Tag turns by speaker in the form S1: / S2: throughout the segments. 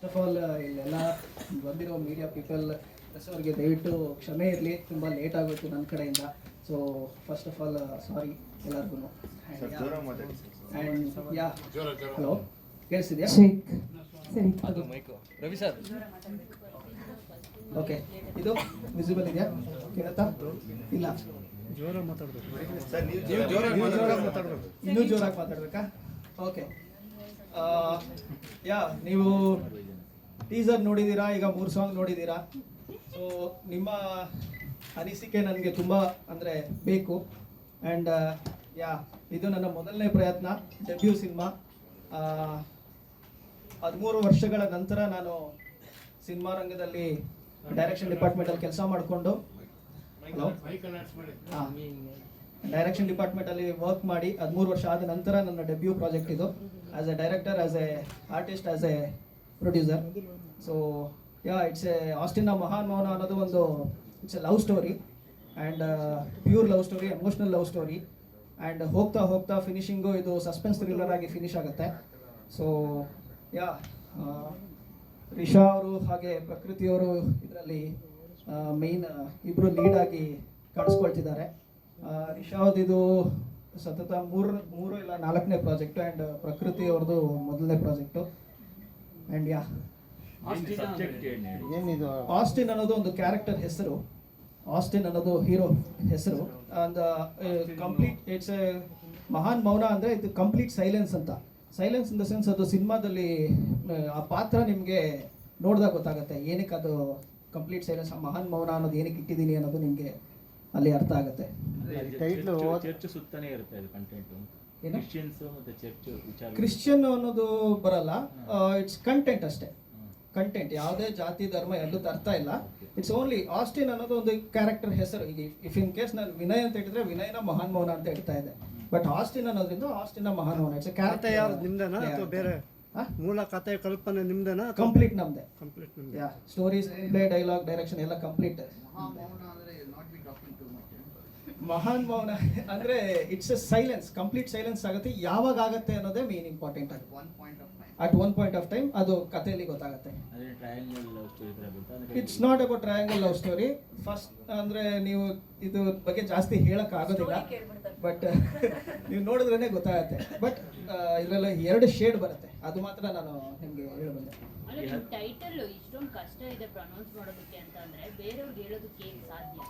S1: First of all ಇಲ್ಲೆಲ್ಲ ಬಂದಿರೋ media people ಅವ್ರಿಗೆ ದಯವಿಟ್ಟು ಕ್ಷಮೆ ಇರಲಿ. ತುಂಬ ಲೇಟ್ ಆಗೋಯ್ತು ನನ್ನ ಕಡೆಯಿಂದ. So first of all sorry ಎಲ್ಲರಿಗೂ ಆ್ಯಂಡ್ ಯಾ ಹಲೋ ಕೇಳಿಸಿದ್ಯಾ ಅದು ಮೈಕು.
S2: ರವಿ ಸರ್.
S1: ಓಕೆ ಇದು ವಿಸಿಬಲ್ ಇದೆಯಾ? ಕೇಳುತ್ತಾ? ಇಲ್ಲ. ಇನ್ನೂ ಜೋರಾಗಿ ಮಾತಾಡ್ಬೇಕಾ? ಓಕೆ ಯಾ ನೀವು ಟೀಸರ್ ನೋಡಿದ್ದೀರಾ ಈಗ ಮೂರು ಸಾಂಗ್ ನೋಡಿದ್ದೀರಾ ಸೊ ನಿಮ್ಮ ಅನಿಸಿಕೆ ನನಗೆ ತುಂಬ ಅಂದರೆ ಬೇಕು. ಆ್ಯಂಡ್ ಯಾ ಇದು ನನ್ನ ಮೊದಲನೇ ಪ್ರಯತ್ನ ಡೆಬ್ಯೂ ಸಿನಿಮಾ. ಹದಿಮೂರು ವರ್ಷಗಳ ನಂತರ ನಾನು ಸಿನಿಮಾ ರಂಗದಲ್ಲಿ ಡೈರೆಕ್ಷನ್ ಡಿಪಾರ್ಟ್ಮೆಂಟಲ್ಲಿ ಕೆಲಸ ಮಾಡಿಕೊಂಡು. ಡೈರೆಕ್ಷನ್ ಡಿಪಾರ್ಟ್ಮೆಂಟಲ್ಲಿ ವರ್ಕ್ ಮಾಡಿ ಹದಿಮೂರು ವರ್ಷ ಆದ ನಂತರ ನನ್ನ ಡೆಬ್ಯೂ ಪ್ರಾಜೆಕ್ಟ್ ಇದು. As a director as a artist as a producer so yeah it's a ಆಸ್ಟಿನ Mahan Mouna ಅನ್ನೋದು ಒಂದು it's a love story and pure love story emotional love story and ಹೋಗ್ತಾ ಹೋಗ್ತಾ ಫಿನಿಶಿಂಗು ಇದು ಸಸ್ಪೆನ್ಸ್ ಥ್ರಿಲ್ಲರ್ ಆಗಿ ಫಿನಿಶ್ ಆಗುತ್ತೆ. So yeah Risha ಅವರು ಹಾಗೆ ಪ್ರಕೃತಿಯವರು ಇದರಲ್ಲಿ ಮೇಯ್ನ್ ಇಬ್ಬರು ಲೀಡ್ ಆಗಿ ಕಾಣಿಸ್ಕೊಳ್ತಿದ್ದಾರೆ. ಆ, ರಿಷಾ ಅವ್ರದ್ದು ಸತತ ಮೂರು ಮೂರು ಇಲ್ಲ ನಾಲ್ಕನೇ ಪ್ರಾಜೆಕ್ಟು ಆ್ಯಂಡ್ ಪ್ರಕೃತಿಯವ್ರದ್ದು ಮೊದಲನೇ ಪ್ರಾಜೆಕ್ಟು ಆ್ಯಂಡ್ ಯಾ
S3: ಏನಿದು?
S1: ಆಸ್ಟಿನ್ ಅನ್ನೋದು ಒಂದು ಕ್ಯಾರೆಕ್ಟರ್ ಹೆಸರು. ಆಸ್ಟಿನ್ ಅನ್ನೋದು ಹೀರೋ ಹೆಸರು. ಅಂಡ್ ಕಂಪ್ಲೀಟ್ ಇಟ್ಸ್ ಎ ಮಹಾನ್ ಮೌನ ಅಂದರೆ ಇದು ಕಂಪ್ಲೀಟ್ ಸೈಲೆನ್ಸ್ ಅಂತ. ಸೈಲೆನ್ಸ್ ಇನ್ ದ ಸೆನ್ಸ್ ಅದು ಸಿನಿಮಾದಲ್ಲಿ ಆ ಪಾತ್ರ ನಿಮಗೆ ನೋಡಿದಾಗ ಗೊತ್ತಾಗುತ್ತೆ. ಏನಕ್ಕೆ ಅದು ಕಂಪ್ಲೀಟ್ ಸೈಲೆನ್ಸ್ ಆ ಮಹಾನ್ ಮೌನ ಅನ್ನೋದು ಏನಕ್ಕೆ ಇಟ್ಟಿದ್ದೀನಿ ಅನ್ನೋದು ನಿಮಗೆ ಅಲ್ಲಿ ಅರ್ಥ ಆಗುತ್ತೆ.
S4: ಚರ್ಚ್ ಸುತ್ತಾನೆ ಇರುತ್ತೆ ಇದು ಕಂಟೆಂಟ್
S1: ಕ್ರಿಶ್ಚಿಯನ್ ಅನ್ನೋದು ಬರಲ್ಲ. ಇಟ್ಸ್ ಕಂಟೆಂಟ್ ಅಷ್ಟೇ. ಕಂಟೆಂಟ್ ಯಾವುದೇ ಜಾತಿ ಧರ್ಮ ಎಲ್ಲೂ ತರ್ತಾ ಇಲ್ಲ. ಇಟ್ಸ್ ಓನ್ಲಿ ಆಸ್ಟಿನ್ ಅನ್ನೋದು ಒಂದು ಕ್ಯಾರೆಕ್ಟರ್ ಹೆಸರು. ಈಗ ಇಫ್ ಇನ್ ಕೇಸ್ ನಾನು ವಿನಯ್ ಅಂತ ಹೇಳಿದ್ರೆ ವಿನಯನ ಮಹಾನ್ ಮೌನ ಅಂತ ಹೇಳ್ತಾ ಇದೆ. ಬಟ್ ಆಸ್ಟಿನ್ ಅನ್ನೋದ್ರಿಂದ ಆಸ್ಟಿನ ಮಹಾನ್ ಮೌನ. ಇಟ್ಸ್
S5: ಕತೆ ಯಾರು ನಿಮ್ದೇನಾ? ಅಥವಾ ಬೇರೆ ಮೂಲ ಕತೆ ಕಲ್ಪನೆ ನಿಮ್ದೇನಾ?
S1: ಕಂಪ್ಲೀಟ್ ನಮ್ದೆ.
S5: ಕಂಪ್ಲೀಟ್ ನಿಮ್ದೆ.
S1: ಸ್ಟೋರೀಸ್ ಡೈಲಾಗ್ ಡೈರೆಕ್ಷನ್ ಎಲ್ಲ ಕಂಪ್ಲೀಟ್ ಮಹಾನ್ ಮೌನ ಅಂದ್ರೆ it's a silence complete silence ಆಗುತ್ತೆ. ಯಾವಾಗ ಆಗುತ್ತೆ ಅನ್ನೋದೇ ಮೇನ್ ಇಂಪಾರ್ಟೆಂಟ್ ಆಗುತ್ತೆ at one point of time ಅದು ಕಥೆಯಲ್ಲಿ ಗೊತ್ತಾಗುತ್ತೆ. It's not about triangle love story first ಅಂದ್ರೆ ನೀವು ಇದು ಬಗ್ಗೆ ಜಾಸ್ತಿ ಹೇಳಕ್ ಆಗೋದಿಲ್ಲ. ಬಟ್ ನೀವು ನೋಡಿದ್ರೇನೆ ಗೊತ್ತಾಗುತ್ತೆ. ಬಟ್ ಇದರಲ್ಲಿ ಎರಡು ಶೇಡ್ ಬರುತ್ತೆ. ಅದು ಮಾತ್ರ ನಾನು ನಿಮ್ಗೆ ಹೇಳಬಲ್ಲೆ.
S6: ಟೈಟಲ್ ಇಷ್ಟೊಂದು ಕಷ್ಟ ಇದೆ ಪ್ರೊನೌನ್ಸ್ ಮಾಡೋದಕ್ಕೆ ಅಂತ ಅಂದ್ರೆ ಬೇರೆಯವ್ರಿಗೆ ಹೇಳೋದಕ್ಕೆ ಏನ್ ಸಾಧ್ಯ?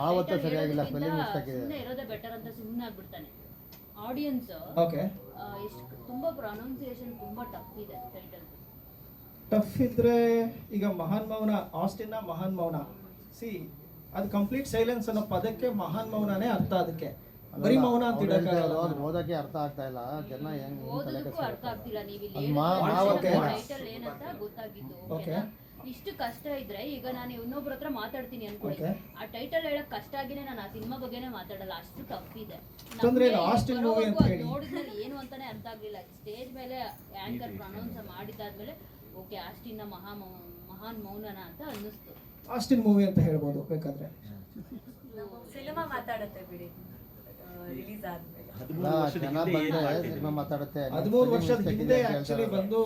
S3: ಮಾವತ್ತು ಸರಿಯಾಗಿಲ್ಲ, ಸ್ಪೆಲ್ಲಿಂಗ್ ಮಿಸ್ಟೇಕ್ ಇದೆ.
S6: ಇರೋದೇ ಬೆಟರ್ ಅಂತ ಸುಮ್ಮನೆ ಆಗ್ಬಿಡ್ತಾನೆ. ಆಡಿಯನ್ಸ್
S1: ಓಕೆ
S6: ಎಷ್ಟು ತುಂಬಾ ಪ್ರೊನೌನ್ಸಿಯೇಷನ್ ತುಂಬಾ ಟಫ್ ಇದೆ ಟೈಟಲ್
S1: ಟಫ್ ಇದ್ರೆ ಈಗ ಮಹಾನ್ ಮೌನ ಆಸ್ಟಿನ ಮಹಾನ್ ಮೌನ. ಸಿ ಅದು ಕಂಪ್ಲೀಟ್ ಸೈಲೆನ್ಸ್ ಅನ್ನೋ ಪದಕ್ಕೆ ಮಹಾನ್ ಮೌನನೇ ಅರ್ಥ ಅದಕ್ಕೆ. ಬರೀ ಮೌನ ಅಂತ ಇಡಕ್ಕಾಗಲ್ಲ.
S3: ಅದು ಓದಕ್ಕೆ ಅರ್ಥ ಆಗ್ತಾ ಇಲ್ಲ ಜನ ಹೆಂಗ್
S6: ಓದೋದಕ್ಕೂ ಅರ್ಥ ಆಗ್ತಿಲ್ಲ ನೀವು ಇಲ್ಲಿ. ಟೈಟಲ್ ಏನಂತ ಗೊತ್ತಾಗಿದ್ದು
S1: Okay.
S6: ಇಷ್ಟು ಕಷ್ಟ ಇದ್ರೆ ಈಗ ನಾನು ಇನ್ನೊಬ್ರ ಹತ್ರ ಮಾತಾಡ್ತೀನಿ ಅನ್ಕೊಳ್ಳಿ.
S1: Okay.
S6: ಆ ಟೈಟಲ್ ಹೇಳಕ್ ಕಷ್ಟ ಆಗಿನೇ ನಾನು ಆ ಸಿನಿಮಾ ಬಗ್ಗೆನೇ ಮಾತಾಡಲ್ಲ ಅಷ್ಟು ಟಫ್ ಇದೆ
S1: ತೊಂದ್ರೆ ಇಲ್ಲ,
S6: ನಮ್ಗೆ
S1: movie ಅಂತ ಹೇಳಿ.
S6: ನೋಡಿದ್ಮೇಲೆ ಏನು ಅಂತಾನೆ ಅರ್ಥ ಆಗ್ಲಿಲ್ಲ. ಸ್ಟೇಜ್ ಮೇಲೆ ಆಂಕರ್ ಪ್ರನೌನ್ಸ್ ಮಾಡಿದಾದ್ಮೇಲೆ ಓಕೆ ಅಷ್ಟಿನ ಮಹಾ ಮೌ- ಮಹಾನ್ ಮೌನನ ಅಂತ ಅನ್ನಿಸ್ತು.
S1: ಆಸ್ಟಿನ್ ಮೂವಿ ಅಂತ ಹೇಳ್ಬೋದು ಬೇಕಾದ್ರೆ.
S7: ಸಿನಿಮಾ ಮಾತಾಡುತ್ತೆ ಬಿಡಿ. ರಿಲೀಸ್ ಆದ್ಮೇಲೆ.
S4: ಹದಿಮೂರು ವರ್ಷದ
S3: ಜನ
S4: ಹಿಂದೆ ಏನ್
S3: ಬಂದ್ರೆ
S4: ಮಾಡ್ತಿದ್ರು?
S3: ಸಿನಿಮಾ ಮಾತಾಡುತ್ತೆ.
S1: ಹದಿಮೂರು ವರ್ಷದ ಹಿಂದೆ ಆಕ್ಚುಲಿ ಬಂದು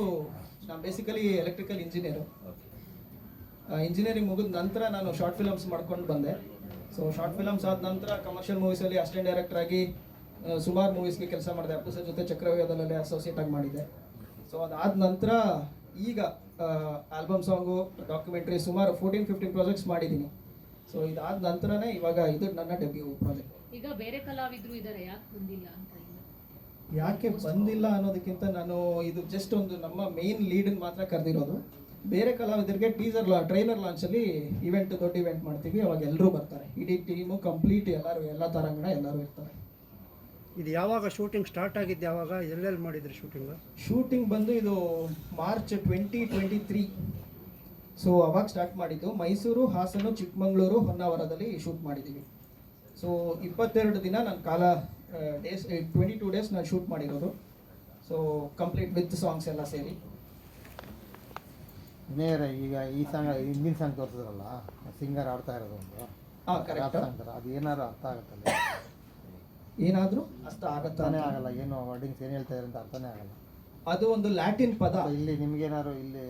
S1: ನಾನು basically electrical engineer
S4: Okay.
S1: Engineering ಮುಗಿದ ನಂತರ ನಾನು ಶಾರ್ಟ್ ಫಿಲಮ್ಸ್ ಮಾಡ್ಕೊಂಡು ಬಂದೆ. ಸೊ ಶಾರ್ಟ್ ಫಿಲಮ್ಸ್ ಆದ ನಂತರ ಕಮರ್ಷಿಯಲ್ ಮೂವೀಸಲ್ಲಿ ಅಸಿಸ್ಟೆಂಟ್ ಡೈರೆಕ್ಟರ್ ಆಗಿ ಸುಮಾರು ಮೂವೀಸ್ಗೆ ಕೆಲಸ ಮಾಡಿದೆ. ಅಪ್ಪು ಸರ್ ಜೊತೆ ಚಕ್ರವ್ಯೂಹದಲ್ಲೇ ಅಸೋಸಿಯೇಟ್ ಆಗಿ ಮಾಡಿದೆ. ಸೊ ಅದಾದ ನಂತರ ಈಗ ಆಲ್ಬಮ್ ಸಾಂಗು ಡಾಕ್ಯುಮೆಂಟ್ರಿ ಸುಮಾರು ಫೋರ್ಟೀನ್ ಫಿಫ್ಟೀನ್ ಪ್ರಾಜೆಕ್ಟ್ಸ್ ಮಾಡಿದ್ದೀನಿ ಸೊ ಇದಾದ ನಂತರನೇ ಇವಾಗ ಇದು ನನ್ನ ಡೆಬ್ಯೂ ಪ್ರಾಜೆಕ್ಟ್
S6: ಈಗ ಬೇರೆ ಕಲಾವಿದರು ಇದಾರೆ ಯಾಕೆ ಬಂದಿಲ್ಲ ಅಂತ
S1: ಯಾಕೆ ಬಂದಿಲ್ಲ ಅನ್ನೋದಕ್ಕಿಂತ ನಾನು ಇದು ಜಸ್ಟ್ ಒಂದು ನಮ್ಮ ಮೇನ್ ಲೀಡನ್ನು ಮಾತ್ರ ಕರೆದಿರೋದು. ಬೇರೆ ಕಲಾವಿದರಿಗೆ ಟೀಸರ್ ಲಾ ಟ್ರೈಲರ್ ಲಾಂಚಲ್ಲಿ ಇವೆಂಟ್ ದೊಡ್ಡ ಇವೆಂಟ್ ಮಾಡ್ತೀವಿ. ಅವಾಗ ಎಲ್ಲರೂ ಬರ್ತಾರೆ. ಇಡೀ ಟೀಮು ಕಂಪ್ಲೀಟ್ ಎಲ್ಲರೂ ಎಲ್ಲ ತರಂಗಣ ಎಲ್ಲರೂ ಇರ್ತಾರೆ.
S5: ಇದು ಯಾವಾಗ ಶೂಟಿಂಗ್ ಸ್ಟಾರ್ಟ್ ಆಗಿದ್ದು ಯಾವಾಗ? ಎಲ್ಲೆಲ್ಲಿ ಮಾಡಿದ್ರಿ ಶೂಟಿಂಗ್
S1: ಶೂಟಿಂಗ್ ಬಂದು ಇದು March twenty twenty three so ಅವಾಗ ಸ್ಟಾರ್ಟ್ ಮಾಡಿದ್ದು. ಮೈಸೂರು ಹಾಸನ ಚಿಕ್ಕಮಗಳೂರು ಹೊನ್ನಾವರದಲ್ಲಿ ಶೂಟ್ ಮಾಡಿದ್ದೀವಿ. ಸೊ ಇಪ್ಪತ್ತೆರಡು ದಿನ ನನ್ನ ಕಾಲ ಡೇಸ್ ಟ್ವೆಂಟಿ ಟೂ ಡೇಸ್ ನಾನು ಶೂಟ್ ಮಾಡಿರೋದು. ಸೊ ಕಂಪ್ಲೀಟ್ ವಿತ್ ಸಾಂಗ್ಸ್ ಎಲ್ಲ ಸೇರಿ.
S3: ನೇರ ಈಗ ಈ ಸಾಂಗ್ ಹಿಂದಿನ ಸಾಂಗ್ ತೋರಿಸಿದ್ರಲ್ಲ ಸಿಂಗರ್ ಆಡ್ತಾ ಇರೋದು ಒಂದು. ಸಾಂಗ್ ಅದು ಏನಾದ್ರು ಅರ್ಥ ಆಗುತ್ತಲ್ಲ
S1: ಏನಾದರೂ? ಅಷ್ಟು
S3: ಆಗತ್ತಾನೆ ಆಗಲ್ಲ ಏನು ವರ್ಡಿಂಗ್ಸ್ ಏನು ಹೇಳ್ತಾ ಅಂತ ಅರ್ಥನೇ ಆಗಲ್ಲ.
S1: ಅದು ಒಂದು ಲ್ಯಾಟಿನ್ ಪದ.
S3: ಇಲ್ಲಿ ನಿಮ್ಗೇನಾದ್ರು ಇಲ್ಲಿ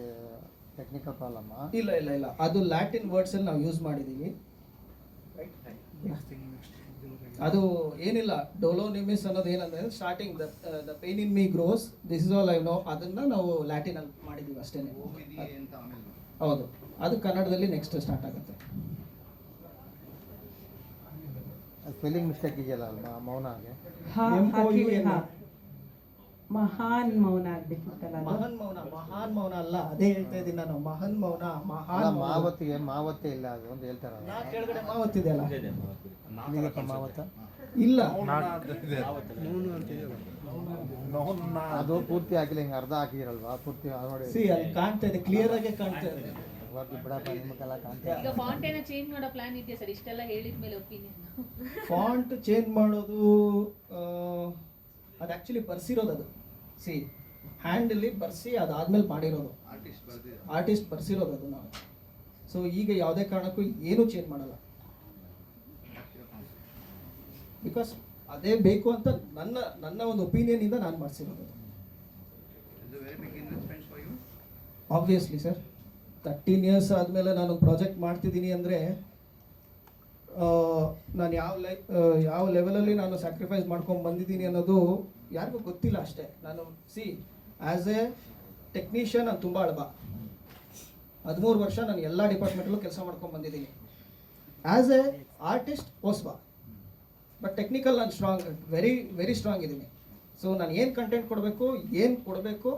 S3: ಟೆಕ್ನಿಕಲ್ ಪ್ರಾಬ್ಲಮ್
S1: ಇಲ್ಲ ಇಲ್ಲ ಇಲ್ಲ. ಅದು ಲ್ಯಾಟಿನ್ ವರ್ಡ್ಸ್ ಅಲ್ಲಿ ನಾವು ಯೂಸ್ ಮಾಡಿದೀವಿ. ಅದು ಏನಿಲ್ಲ ಡೊಲೋನಿಮಿಸ್ ಅನ್ನೋದು ಏನಂದ್ರೆ starting the pain in me grows this is all I know ಅದನ್ನ ನಾವು ಲ್ಯಾಟಿನ್ ಅಲ್ಲಿ ಮಾಡಿದೀವಿ ಅಷ್ಟೇನೆ. ಹೌದು. ಅದು ಕನ್ನಡದಲ್ಲಿ ನೆಕ್ಸ್ಟ್ ಸ್ಟಾರ್ಟ್ ಆಗುತ್ತೆ.
S3: ಸ್ಪೆಲ್ಲಿಂಗ್ ಮಿಸ್ಟೇಕ್ ಇದೆಯಲ್ಲ ಮೌನ ಮೌನಾಗೆ
S8: ಮಹಾನ್ ಮೌನ ಆಗ್ಬೇಕಿತ್ತಲ್ಲ
S1: ಮಹಾನ್ ಮೌನ ಮಹಾನ್ ಮೌನ ಅಲ್ಲ ಅದೇ ಹೇಳ್ತಾ ಇದ್ದೀನಿ ನಾನು. ಮಹಾನ್ ಮೌನ ಮಹಾನ್ ಮೌನ.
S3: ಮಾವತ್ತಿಗೆ ಮಾವತ್ತೇ ಇಲ್ಲ ಅದು ಅಂತ ಹೇಳ್ತಾರಲ್ಲ
S1: ನಾ ಕೆಳಗಡೆ ಮಾವತ್ತಿದೆ ಅಲ್ಲ
S4: ಇದೆ ಇದೆ ಮಾವತ್ತು.
S3: ಇಲ್ಲಿಗಪ್ಪ ಮಾವತ್ತ?
S1: ಇಲ್ಲ.
S3: ಅದು ಪೂರ್ತಿ ಹಾಕಿಲ್ಲ ಹಿಂಗೆ ಅರ್ಧ ಆಗಿರಲ್ವಾ ಪೂರ್ತಿ ಅದು ನೋಡಿ.
S1: ಸಿ ಅಲ್ಲಿ ಕಾಣ್ತಾ ಇದೆ ಕ್ಲಿಯರ್ ಆಗಿ ಕಾಣ್ತಾ ಇದೆ.
S3: ಬಿಡಪ್ಪ ಕಾಣ್ತಾ
S6: ಈಗ ಫಾಂಟೇನ ಚೇಂಜ್ ಮಾಡೋ ಪ್ಲಾನ್ ಇದೆಯಾ ಸರ್? ಇಷ್ಟೆಲ್ಲ ಹೇಳಿದ ಮೇಲೆ ಒಪಿನಿಯನ್
S1: ಫಾಂಟ್ ಚೇಂಜ್ ಮಾಡೋದು ಆ, ಅದು ಆ್ಯಕ್ಚುಲಿ ಬರ್ಸಿರೋದು ಅದು. ಸಿ ಹ್ಯಾಂಡಲ್ಲಿ ಬರ್ಸಿ ಅದಾದ್ಮೇಲೆ ಮಾಡಿರೋದು. ಆರ್ಟಿಸ್ಟ್ ಬರ್ಸಿರೋದು ಅದು ನಾವು. ಸೊ ಈಗ ಯಾವುದೇ ಕಾರಣಕ್ಕೂ ಏನೂ ಚೇಂಜ್ ಮಾಡಲ್ಲ. ಬಿಕಾಸ್ ಅದೇ ಬೇಕು ಅಂತ ನನ್ನ ನನ್ನ ಒಂದು ಒಪಿನಿಯನ್ ಇಂದ ನಾನು ಮಾಡಿಸಿರೋದು. ಆಬ್ವಿಯಸ್ಲಿ ಸರ್ ತರ್ಟೀನ್ ಇಯರ್ಸ್ ಆದಮೇಲೆ ನಾನು ಪ್ರಾಜೆಕ್ಟ್ ಮಾಡ್ತಿದ್ದೀನಿ ಅಂದರೆ ನಾನು ಯಾವ ಲೈ ಯಾವ ಲೆವೆಲಲ್ಲಿ ನಾನು ಸ್ಯಾಕ್ರಿಫೈಸ್ ಮಾಡ್ಕೊಂಡು ಬಂದಿದ್ದೀನಿ ಅನ್ನೋದು ಯಾರಿಗೂ ಗೊತ್ತಿಲ್ಲ ಅಷ್ಟೇ. ನಾನು ಸಿ ಆ್ಯಸ್ ಎ ಟೆಕ್ನಿಷಿಯನ್ ನಾನು ತುಂಬ ಅಳ್ಬ ಹದಿಮೂರು ವರ್ಷ ನಾನು ಎಲ್ಲ ಡಿಪಾರ್ಟ್ಮೆಂಟಲ್ಲೂ ಕೆಲಸ ಮಾಡ್ಕೊಂಡು ಬಂದಿದ್ದೀನಿ. ಆ್ಯಸ್ ಎ ಆರ್ಟಿಸ್ಟ್ ಓಸ್ಬಾ. ಬಟ್ ಟೆಕ್ನಿಕಲ್ ನಾನು ಸ್ಟ್ರಾಂಗ್ ವೆರಿ ವೆರಿ ಸ್ಟ್ರಾಂಗ್ ಇದ್ದೀನಿ. ಸೊ ನಾನು ಏನು ಕಂಟೆಂಟ್ ಕೊಡಬೇಕು ಏನು ಕೊಡಬೇಕು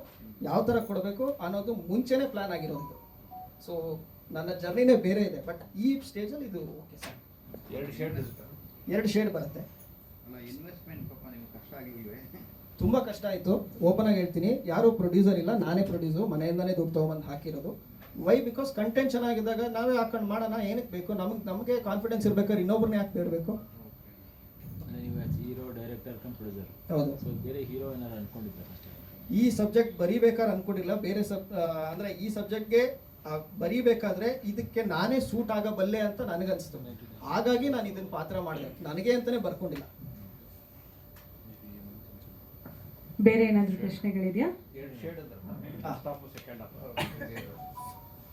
S1: ಯಾವ ಥರ ಕೊಡಬೇಕು ಅನ್ನೋದು ಮುಂಚೆನೇ ಪ್ಲ್ಯಾನ್ ಆಗಿರೋದು. ಸೊ ನನ್ನ ಜರ್ನಿನೇ ಬೇರೆ ಇದೆ. ಬಟ್ ಈ ಸ್ಟೇಜಲ್ಲಿ ಇದು ಓಕೆ ಸರ್
S2: ಎರಡು ಶೇಡ್
S1: ಎರಡು ಶೇಡ್ ಬರುತ್ತೆ. ತುಂಬ ಕಷ್ಟ ಆಯಿತು. ಓಪನ್ ಆಗಿ ಹೇಳ್ತೀನಿ. ಯಾರೂ ಪ್ರೊಡ್ಯೂಸರ್ ಇಲ್ಲ ನಾನೇ ಪ್ರೊಡ್ಯೂಸರ್ ಮನೆಯಿಂದನೇ ದುಡ್ಡು ತೊಗೊಂಬಂದು ಹಾಕಿರೋದು. ವೈ ಬಿಕಾಸ್ ಕಂಟೆಂಟ್ ಚೆನ್ನಾಗಿದ್ದಾಗ ನಾವೇ ಹಾಕೊಂಡು ಮಾಡೋಣ ಏನಕ್ಕೆ ಬೇಕು? ನಮಗೆ ನಮಗೆ ಕಾನ್ಫಿಡೆನ್ಸ್ ಇರ್ಬೇಕಾದ್ರೆ ಇನ್ನೊಬ್ರನ್ನೇ ಯಾಕೆ ಬೇಡಬೇಕು?
S4: ಅಂದ್ರೆ ನೀವು ಹೀರೋ ಡೈರೆಕ್ಟರ್ ಕಮ್ ಪ್ರೊಡ್ಯೂಸರ್
S1: ಹೌದು.
S4: ಸೊ ಬೇರೆ ಹೀರೋ ಏನಾರು ಅನ್ಕೊಂಡಿದ್ದಾರೆ ಅಷ್ಟೇ?
S1: ಈ ಸಬ್ಜೆಕ್ಟ್ ಬರೀಬೇಕಾದ್ರೆ ಅನ್ಕೊಂಡಿಲ್ಲ. ಬೇರೆ ಸಬ್ ಅಂದರೆ ಅಂದ್ರೆ ಈ ಸಬ್ಜೆಕ್ಟ್ಗೆ ಬರಿಬೇಕಾದ್ರೆ ಇದಕ್ಕೆ ನಾನೇ ಸೂಟ್ ಆಗಬಲ್ಲೆ ಅಂತ ನನಗನ್ಸ್ತು ಹಾಗಾಗಿ ನಾನು ಇದನ್ನ ಪಾತ್ರ ಮಾಡಿದೆ. ನನಗೆ ಅಂತಲೇ ಬರ್ಕೊಂಡಿಲ್ಲ.
S8: ಬೇರೆ ಏನಾದರೂ ಪ್ರಶ್ನೆಗಳಿದೆಯಾ?
S2: ಎರಡು ಶೇಡ್
S1: ಹಾ.
S2: ಸ್ಟಾಪ್ ಸೆಕೆಂಡ್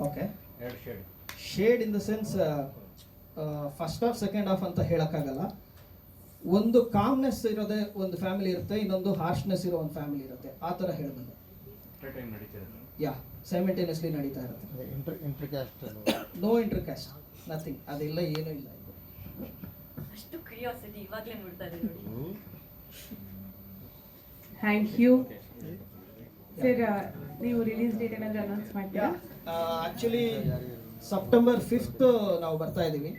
S1: ಓಕೆ
S2: ಎರಡು shade
S1: shade in the sense first half second half ಅಂತ ಹೇಳೋಕ್ಕಾಗಲ್ಲ. ಒಂದು ಕಾಮ್ನೆಸ್ ಇರೋದೇ ಒಂದು ಫ್ಯಾಮಿಲಿ ಇರುತ್ತೆ ಇನ್ನೊಂದು ಹಾರ್ಶ್ನೆಸ್ ಇರೋ ಒಂದು ಫ್ಯಾಮಿಲಿ ಇರುತ್ತೆ. ಆ ಥರ ಹೇಳ್ಬೋದು
S2: ಟೈಮ್ ನಡೀತಿದೆ
S1: ಯಾ ಸೈಮೆಂಟೇನಿಯಸ್ಲಿ ನಡೀತಾ ಇರುತ್ತೆ.
S3: Inter intra caste
S1: no inter caste nothing ಅದೆಲ್ಲ ಏನೂ ಇಲ್ಲ ಇದು.
S7: ಅಷ್ಟು ಕ್ರಿಯಾಸಿಟಿ ಇವಾಗಲೇ ನೋಡ್ತಾ ಇದೆ ನೋಡಿ.
S8: ಥ್ಯಾಂಕ್ ಯು ಸರ್ ನೀವು ರಿಲೀಸ್ ಡೇಟ್ ಏನಾದರೂ ಅನೌನ್ಸ್ ಮಾಡ್ತೀರಾ?
S1: ಆಕ್ಚುಲಿ ಸೆಪ್ಟೆಂಬರ್ ಫಿಫ್ತ್ ನಾವು ಬರ್ತಾ ಇದ್ದೀವಿ.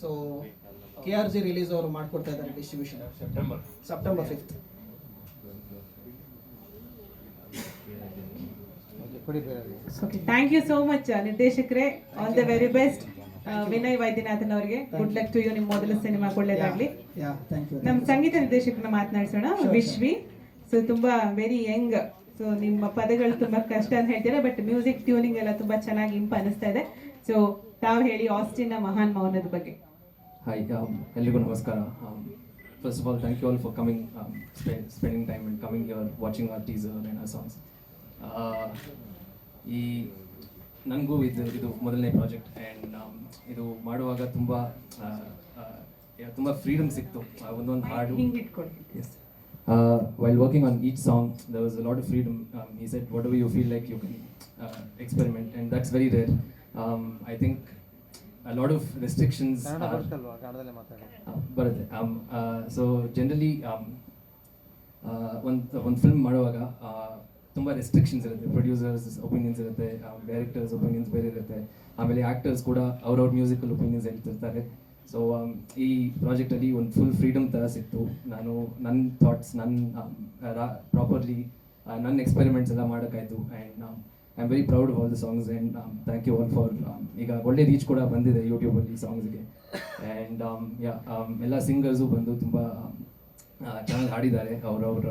S1: So K R G release ಅವರು ಮಾಡ್ಕೊಡ್ತಾ ಇದ್ದಾರೆ distribution
S2: September
S1: September fifth
S8: okay thank you so much ನಿರ್ದೇಶಕರೇ. All the very best Vinay Vaidyanathan ಅವರಿಗೆ. ಗುಡ್ ಲಕ್ ಟು ಯು ನಿಮ್ಮ ಮೊದಲ ಸಿನಿಮಾ ಒಳ್ಳೇದಾಗ್ಲಿ
S1: ಯಾ ಥ್ಯಾಂಕ್ ಯು
S8: ನಮ್ಮ ಸಂಗೀತ ನಿರ್ದೇಶಕನ ಮಾತನಾಡಿಸೋಣ ವಿಶ್ವಿ. ಸೊ ತುಂಬಾ ವೆರಿ ಯಂಗ್ ಸೊ ನಿಮ್ಮ ಪದಗಳು ತುಂಬಾ ಕಷ್ಟ ಅಂತ ಹೇಳ್ತೀರಾ ಬಟ್ ಮ್ಯೂಸಿಕ್ ಟ್ಯೂನಿಂಗ್ ಎಲ್ಲ ತುಂಬಾ ಚೆನ್ನಾಗಿ ಇಂಪ ಅನಿಸ್ತಾ ಇದೆ. ಸೊ ತಾವು ಹೇಳಿ ಆಸ್ಟಿನ್ ಮಹಾನ್ ಮೌನದ ಬಗ್ಗೆ.
S9: ಹಾಯ್ um, ಎಲ್ರಿಗೂ ನಮಸ್ಕಾರ. First of all thank you all for coming spending time and coming your watching our teaser and songs ಈ ನನಗೂ ಇದು ಇದು ಮೊದಲನೇ ಪ್ರಾಜೆಕ್ಟ್ ಆ್ಯಂಡ್ ಇದು ಮಾಡುವಾಗ ತುಂಬ ತುಂಬ ಫ್ರೀಡಮ್ ಸಿಕ್ತು. ಒಂದೊಂದು ಹಾಡು as while working on each song, there was a lot of freedom. Um, he said, whatever you feel like, you can uh, experiment, and that's very rare. Um, I think a lot of restrictions are.
S3: ಕನ್ನಡದಲ್ಲೇ ಮಾತಾಡಿ
S9: Uh, ಬರುತ್ತೆ so generally ಒಂದು ಒಂದು film ಮಾಡುವಾಗ uh, ತುಂಬ restrictions ಇರುತ್ತೆ producers opinions ಇರುತ್ತೆ directors opinions ಬೇರೆ ಇರುತ್ತೆ ಆಮೇಲೆ ಆ್ಯಕ್ಟರ್ಸ್ ಕೂಡ ಅವ್ರವ್ರ ಮ್ಯೂಸಿಕಲ್ ಒಪಿನಿಯನ್ಸ್ ಹೇಳ್ತಿರ್ತಾರೆ ಸೊ ಈ ಪ್ರಾಜೆಕ್ಟಲ್ಲಿ ಒಂದು ಫುಲ್ ಫ್ರೀಡಮ್ ಥರ ಸಿಕ್ತು. ನಾನು ನನ್ನ ಥಾಟ್ಸ್ ನನ್ನ ಪ್ರಾಪರ್ಲಿ ನನ್ನ ಎಕ್ಸ್ಪೆರಿಮೆಂಟ್ಸ್ ಎಲ್ಲ ಮಾಡೋಕ್ಕಾಯ್ತು and I am very proud all the songs and thank you all for ಈಗ ಒಳ್ಳೆ ರೀಚ್ ಕೂಡ ಬಂದಿದೆ ಯೂಟ್ಯೂಬಲ್ಲಿ ಸಾಂಗ್ಸ್ಗೆ ಆ್ಯಂಡ್ ಎಲ್ಲ ಸಿಂಗರ್ಸು ಬಂದು ತುಂಬ ಚೆನ್ನಾಗಿ ಹಾಡಿದ್ದಾರೆ. ಅವರವರ